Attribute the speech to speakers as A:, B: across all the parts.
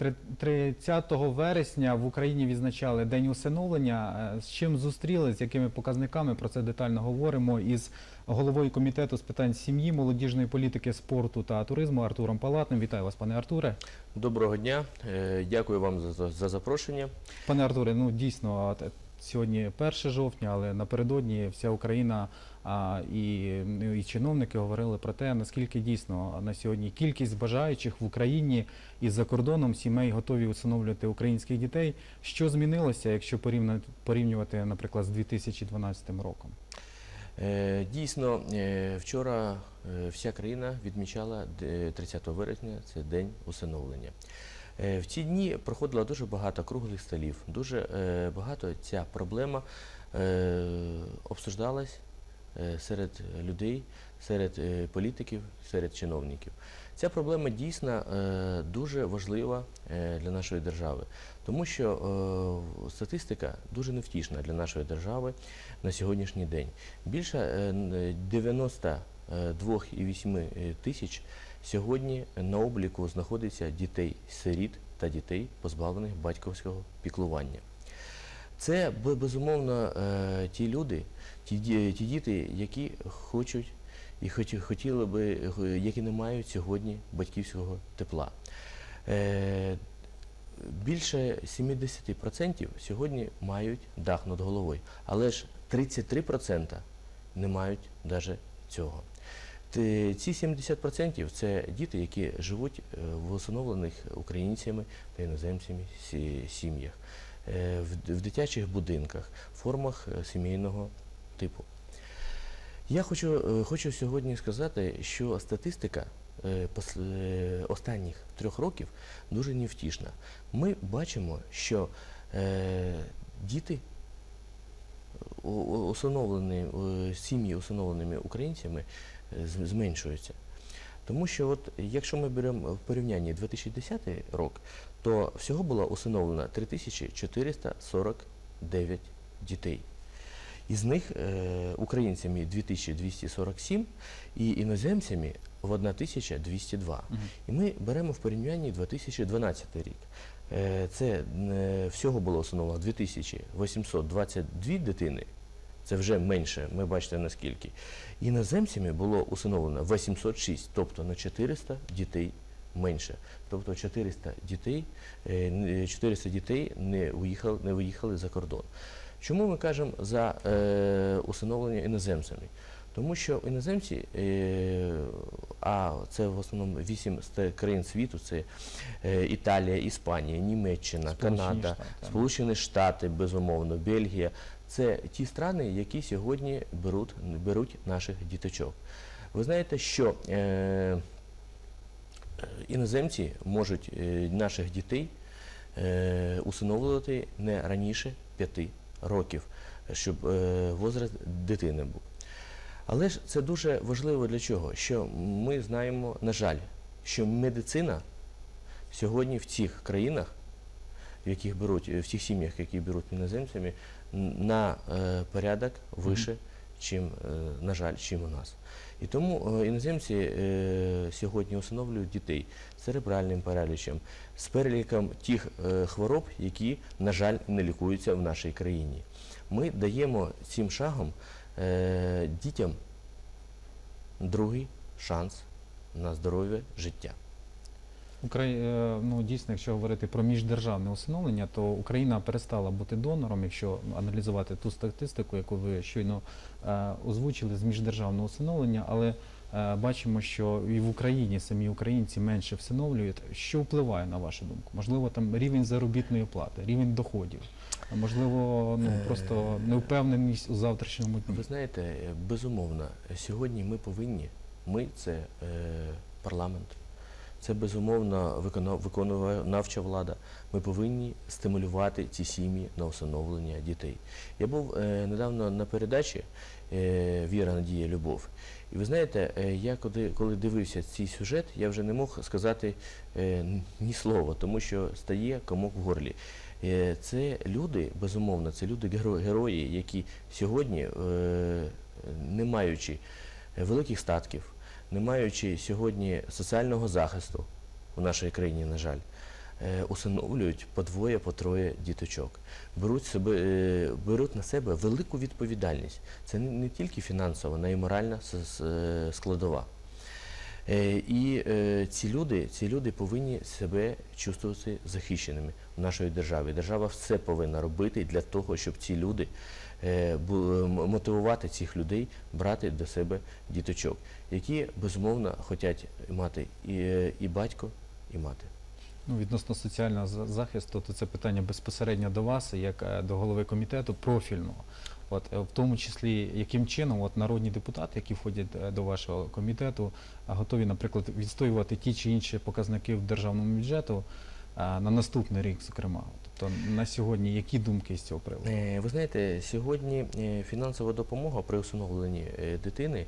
A: Три- 30 вересня в Україні відзначали День усиновлення. Е, З чим зустріли, з якими показниками про це детально говоримо із головою комітету з питань сім'ї, молодіжної політики, спорту та туризму Артуром Палатним. Вітаю вас, пане Артуре.
B: Доброго дня, Е, дякую вам за, за, за запрошення.
A: Пане Артуре, ну дійсно е, сьогодні 1 жовтня, але напередодні вся Україна і, ну, і чиновники говорили про те, наскільки дійсно на сьогодні кількість бажаючих в Україні і за кордоном сімей готові усиновлювати українських дітей. Що змінилося, якщо порівнювати, наприклад, з 2012 роком?
B: Е, Дійсно, е, вчора е, вся країна відмічала де- 30 вересня, це день усиновлення. В ці дні проходило дуже багато круглих столів, дуже багато ця проблема обсуждалась серед людей, серед е, політиків, серед чиновників. Ця проблема дійсно е, дуже важлива е, для нашої держави, тому що е, статистика дуже невтішна для нашої держави на сьогоднішній день. Більше е, н- 92,8 тисяч сьогодні на обліку знаходиться дітей-сиріт та дітей, позбавлених батьківського піклування. Це безумовно е, ті люди, ті, діти, які хочуть і хоті- хотіли би, які не мають сьогодні батьківського тепла. Е, Більше 70% сьогодні мають дах над головою, але ж 33% не мають навіть цього. Ці 70% це діти, які живуть е, в усиновлених українцями та іноземцями сім'ях, в, в дитячих будинках, формах е, сімейного типу. Я хочу, е, хочу сьогодні сказати, що статистика е, е, останніх трьох років дуже невтішна. Ми бачимо, що е, діти, усиновлені, е, сім'ї усиновленими українцями е, зменшуються. Тому що, от, якщо ми беремо в порівнянні 2010 рік, то всього було усиновлено 3449 дітей. Із них е, українцями 2247 і іноземцями в 1202. І ми беремо в порівнянні 2012 рік. Е, це е, всього було усиновлено 2822 дитини. Це вже менше, ми бачите наскільки. Іноземцями було усиновлено 806, тобто на 400 дітей менше. Тобто 400 дітей, е, 400 дітей не виїхали, не виїхали за кордон. Чому ми кажемо за е, усиновлення іноземцями? Тому що іноземці, е, а це в основному 8 країн світу, це е, Італія, Іспанія, Німеччина,
A: Сполучені
B: Канада,
A: Штати.
B: Сполучені Штати, безумовно, Бельгія. Це ті страни, які сьогодні беруть, беруть наших діточок. Ви знаєте, що е, е, іноземці можуть е, наших дітей е, усиновлювати не раніше 5 років, щоб е, возраст дитини був. Але ж це дуже важливо для чого? Що ми знаємо, на жаль, що медицина сьогодні в цих країнах, в яких беруть, в тих сім'ях, які беруть іноземцями, на е, порядок вище, чим, е, на жаль, чим у нас. І тому е, іноземці е, сьогодні усиновлюють дітей з церебральним паралічем, з переліком тих е, хвороб, які, на жаль, не лікуються в нашій країні. Ми даємо цим шагом е, дітям другий шанс на здорове життя.
A: Украї... е, Ну, дійсно, якщо говорити про міждержавне усиновлення, то Україна перестала бути донором, якщо аналізувати ту статистику, яку ви щойно е, озвучили з міждержавного усиновлення, але е, бачимо, що і в Україні самі українці менше всиновлюють. Що впливає на вашу думку? Можливо, там рівень заробітної плати, рівень доходів, можливо, ну просто невпевненість у завтрашньому дні.
B: Ви знаєте, безумовно, сьогодні ми повинні, ми це е, парламент, це безумовно викона- виконавча влада. Ми повинні стимулювати ці сім'ї на усиновлення дітей. Я був е, недавно на передачі е, Віра, Надія, Любов. І ви знаєте, е, я коли, дивився цей сюжет, я вже не мог сказати ні слова, тому що стає комок в горлі. Це люди, безумовно, це люди геро- герої, які сьогодні, не маючи великих статків, не маючи сьогодні соціального захисту у нашій країні, на жаль, е, усиновлюють по двоє, по троє діточок. Беруть, себе, е, беруть на себе велику відповідальність. Це не, тільки фінансова, але й моральна е, складова. Е, І е, ці люди, ці люди повинні себе чувствувати захищеними в нашій державі. Держава все повинна робити для того, щоб ці люди е, мотивувати цих людей брати до себе діточок, які безумовно хочуть мати і, і батько, і мати.
A: Ну, відносно соціального за- захисту, то це питання безпосередньо до вас, як до голови комітету профільного. От е, в тому числі, яким чином от народні депутати, які входять е, до вашого комітету, готові, наприклад, відстоювати ті чи інші показники в державному бюджету е, на наступний рік, зокрема. Тобто на сьогодні які думки з цього приводу?
B: Е, Ви знаєте, сьогодні е, фінансова допомога при усиновленні е, дитини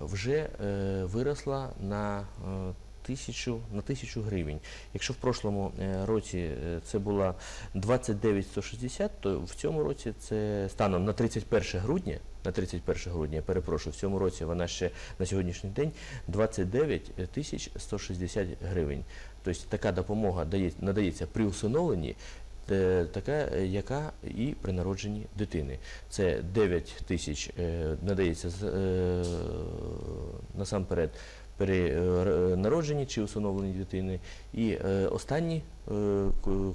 B: вже е, виросла на е, тисячу на тисячу гривень. Якщо в прошлому е, році е, це була 29 160, то в цьому році це станом на 31 грудня. На 31 грудня, я перепрошую, в цьому році вона ще на сьогоднішній день 29 тисяч 160 гривень. Тобто така допомога надається при усиновленні е, така, яка і при народженні дитини. Це 9 тисяч надається насамперед при е, народженні чи усиновленні дитини, і е, останні е,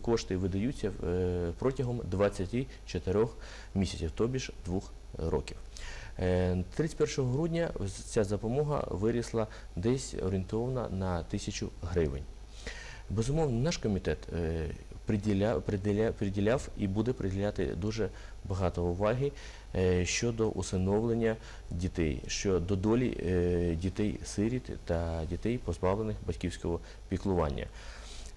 B: кошти видаються е, протягом 24 місяців, тобі ж двох років. Е, 31 грудня ця допомога вирісла десь орієнтовно на тисячу гривень. Безумовно, наш комітет приділяв, приділя, приділяв і буде приділяти дуже багато уваги е, щодо усиновлення дітей, щодо долі е, дітей-сиріт та дітей, позбавлених батьківського піклування.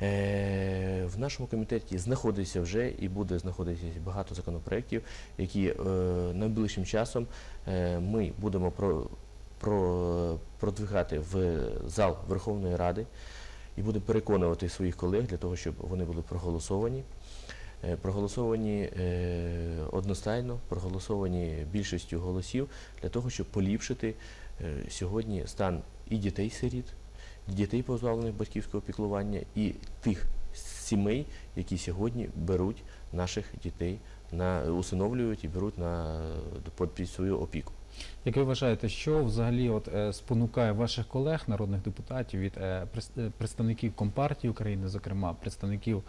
B: Е, В нашому комітеті знаходиться вже і буде знаходитися багато законопроєктів, які найближчим часом ми будемо про, продвигати в зал Верховної Ради і буде переконувати своїх колег для того, щоб вони були проголосовані. Е, Проголосовані е, одностайно, проголосовані більшістю голосів для того, щоб поліпшити е, сьогодні стан і дітей-сиріт, дітей, позбавлених батьківського піклування, і тих сімей, які сьогодні беруть наших дітей на усиновлюють і беруть на під- свою опіку.
A: Як ви вважаєте, що взагалі от, е, спонукає ваших колег, народних депутатів, від е, е, представників Компартії України, зокрема представників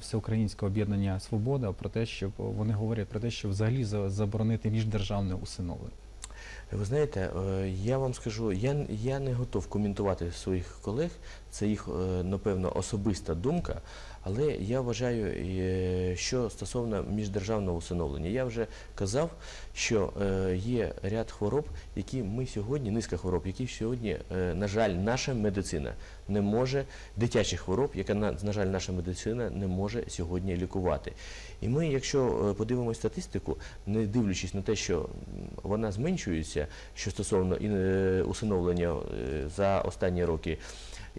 A: Всеукраїнського об'єднання Свобода, про те, щоб вони говорять про те, що взагалі заборонити міждержавне усиновлення?
B: Ви знаєте, я вам скажу, я, я не готов коментувати своїх колег, це їх, напевно, особиста думка, але я вважаю, е, що стосовно міждержавного усиновлення, я вже казав, що е, є ряд хвороб, які ми сьогодні, низка хвороб, які сьогодні, е, на жаль, наша медицина не може, дитячих хвороб, яка, на, жаль, наша медицина не може сьогодні лікувати. І ми, якщо подивимося статистику, не дивлячись на те, що вона зменшується, що стосовно усиновлення за останні роки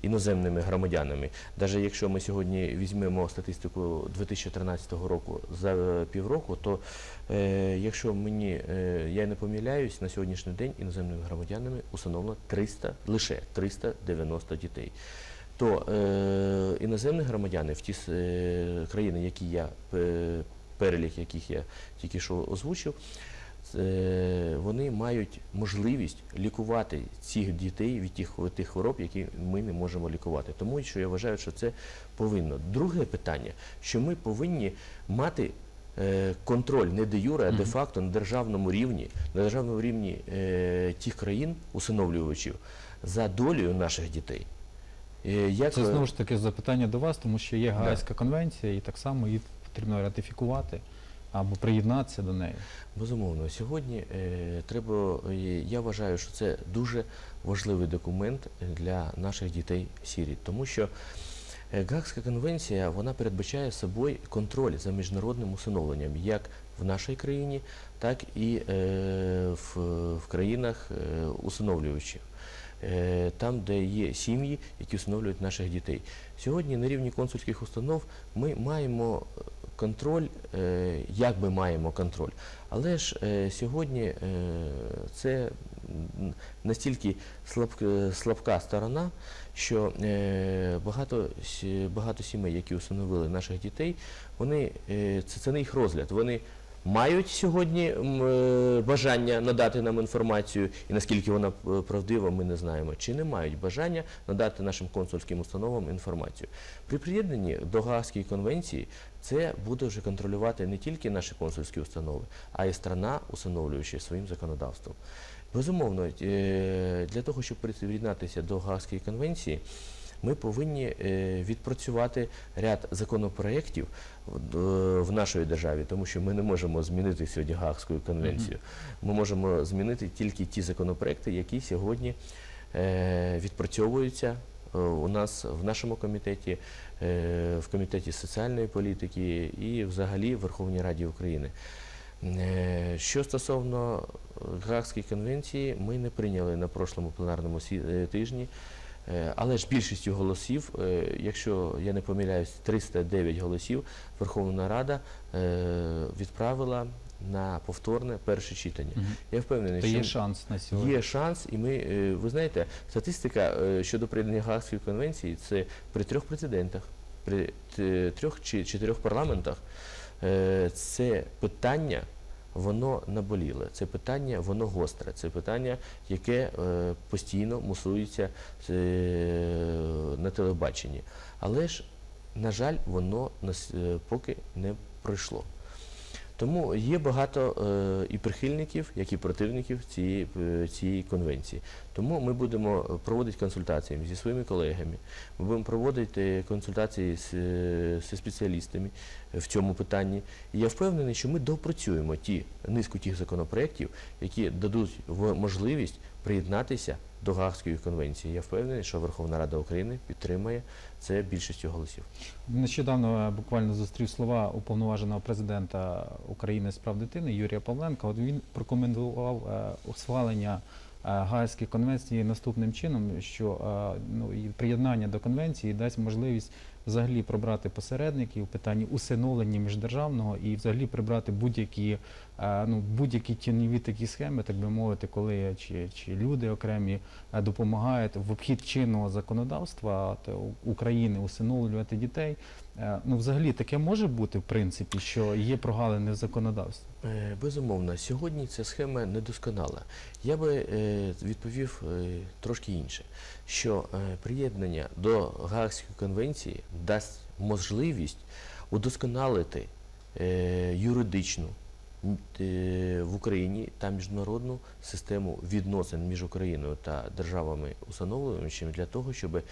B: іноземними громадянами, навіть якщо ми сьогодні візьмемо статистику 2013 року за е, півроку, то е, якщо мені е, я не помиляюсь, на сьогоднішній день іноземними громадянами усиновлено 300, лише 390 дітей. То е, іноземні громадяни в ті е, країни, які я е, перелік яких я тільки що озвучив, вони мають можливість лікувати цих дітей від тих, від тих хвороб, які ми не можемо лікувати. Тому що я вважаю, що це повинно. Друге питання, що ми повинні мати. е, Контроль не де юре, а де факто на державному рівні, на державному рівні е, тих країн, усиновлювачів, за долею наших дітей. Е, Як,
A: Це
B: е,
A: знову ж таки запитання до вас, тому що є
B: Да.
A: Конвенція, і так само її потрібно ратифікувати або приєднатися до неї.
B: Безумовно, сьогодні е, треба, е, я вважаю, що це дуже важливий документ для наших дітей-сіріт, тому що е, Гаагська конвенція вона передбачає собою контроль за міжнародним усиновленням як в нашій країні, так і в, в країнах е, усиновлюючих. Е, Там, де є сім'ї, які усиновлюють наших дітей. Сьогодні на рівні консульських установ ми маємо е, контроль, е, як ми маємо контроль. Але ж сьогодні це настільки слаб, слабка сторона, що багато, багато сімей, які усиновили наших дітей, вони, це, це не їх розгляд. Вони мають сьогодні е, бажання надати нам інформацію, і наскільки вона е, правдива, ми не знаємо. Чи не мають бажання надати нашим консульським установам інформацію. При приєднанні до Гаазької конвенції це буде вже контролювати не тільки наші консульські установи, а й страна, усиновлюючи своїм законодавством. Безумовно, е, для того, щоб приєднатися до Гаазької конвенції, ми повинні е, відпрацювати ряд законопроєктів в- е, в нашій державі, тому що ми не можемо змінити сьогодні Гаагську конвенцію. Ми можемо змінити тільки ті законопроекти, які сьогодні е, відпрацьовуються у нас в нашому комітеті, в комітеті соціальної політики і взагалі в Верховній Раді України. Що стосовно Гаагської конвенції, ми не прийняли на прошлому пленарному тижні. Е, Але ж більшістю голосів, е, якщо я не помиляюсь, 309 голосів Верховна Рада е, відправила на повторне перше читання. Я впевнений,
A: То
B: що
A: є шанс на сьогодні.
B: Є шанс, і ми, ви знаєте, статистика щодо приєднання Гаагської конвенції це при трьох прецедентах, при трьох чи чотирьох парламентах. Це питання, воно наболіле, це питання, воно гостре, це питання, яке е, постійно мусується е, на телебаченні. Але ж, на жаль, воно нас е, поки не пройшло. Тому є багато е, і прихильників, як і противників цієї, е, цієї конвенції. Тому ми будемо проводити консультації зі своїми колегами, ми будемо проводити консультації з, е, спеціалістами в цьому питанні. І я впевнений, що ми допрацюємо ті низку тих законопроєктів, які дадуть можливість приєднатися до Гаагської конвенції. Я впевнений, що Верховна Рада України підтримає це більшістю голосів.
A: Нещодавно буквально зустрів слова уповноваженого президента України з прав дитини Юрія Павленка. От він прокоментував е, ухвалення е, Гаазької конвенції наступним чином, що е, ну, приєднання до конвенції дасть можливість взагалі прибрати посередників в питанні усиновлення міждержавного і взагалі прибрати будь-які е, ну, будь-які тіньові такі схеми, так би мовити, коли чи, чи люди окремі е, допомагають в обхід чинного законодавства України усиновлювати дітей. Е, Ну, взагалі таке може бути, в принципі, що є прогалини в законодавстві.
B: Безумовно, сьогодні ця схема недосконала. Я би відповів трошки інше, що приєднання до Гаагської конвенції дасть можливість удосконалити е, юридичну е, в Україні та міжнародну систему відносин між Україною та державами усиновлювачами для того, щоб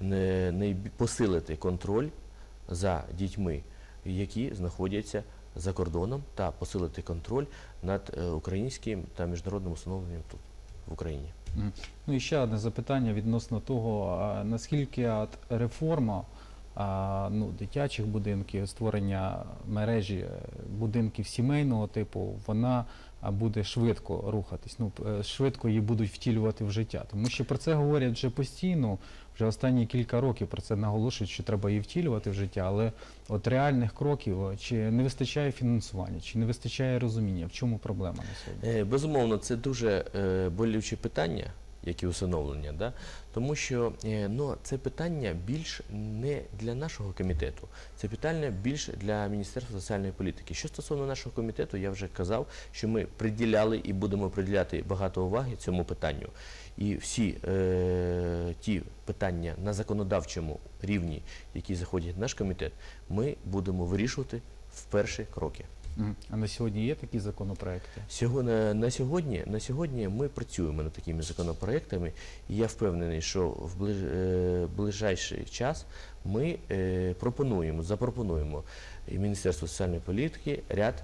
B: не, посилити контроль за дітьми, які знаходяться за кордоном, та посилити контроль над е, українським та міжнародним усиновленням тут, в Україні.
A: Ну і ще одне запитання відносно того, наскільки реформа ну, дитячих будинків, створення мережі е, будинків сімейного типу, вона буде швидко рухатись. Ну, е, швидко її будуть втілювати в життя. Тому що про це говорять вже постійно, вже останні кілька років про це наголошують, що треба її втілювати в життя, але от реальних кроків чи не вистачає фінансування, чи не вистачає розуміння, в чому проблема на сьогодні?
B: Е, Безумовно, це дуже е, болюче питання, як і усиновлення, да? тому що е, ну, це питання більш не для нашого комітету, це питання більш для Міністерства соціальної політики. Що стосовно нашого комітету, я вже казав, що ми приділяли і будемо приділяти багато уваги цьому питанню. І всі е, ті питання на законодавчому рівні, які заходять в наш комітет, ми будемо вирішувати в перші кроки.
A: А на сьогодні є такі законопроекти?
B: Сьогодні, на, сьогодні, на сьогодні ми працюємо над такими законопроектами, і я впевнений, що в ближ, е, ближайший час ми е, пропонуємо, запропонуємо Міністерству соціальної політики ряд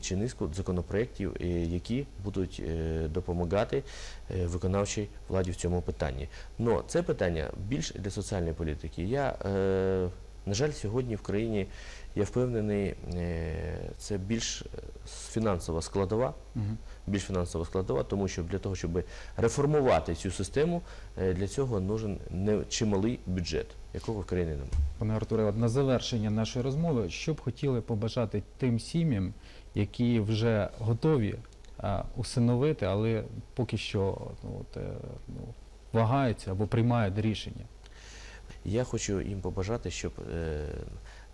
B: чи низку законопроєктів, е, які будуть е, допомагати е, виконавчій владі в цьому питанні. Но це питання більш для соціальної політики. Я, е, на жаль, сьогодні в країні, я впевнений, е, це більш е, фінансова складова, більш фінансова складова, тому що для того, щоб реформувати цю систему, е, для цього нужен не чималий бюджет, якого в країні немає.
A: Пане Артуре, на завершення нашої розмови, що б хотіли побажати тим сім'ям, які вже готові усиновити, але поки що ну, от, ну, вагаються або приймають рішення.
B: Я хочу їм побажати, щоб е,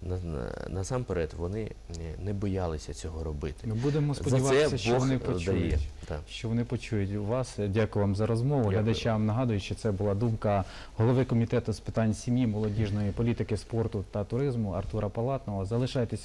B: на, на, насамперед вони е, не боялися цього робити.
A: Ми будемо сподіватися,
B: це
A: що
B: Бог
A: вони
B: е,
A: почують.
B: дає.
A: Що вони почують вас. Дякую вам за розмову.
B: Дякую.
A: Глядачам нагадую, що це була думка голови комітету з питань сім'ї, молодіжної політики, спорту та туризму Артура Палатного. Залишайтеся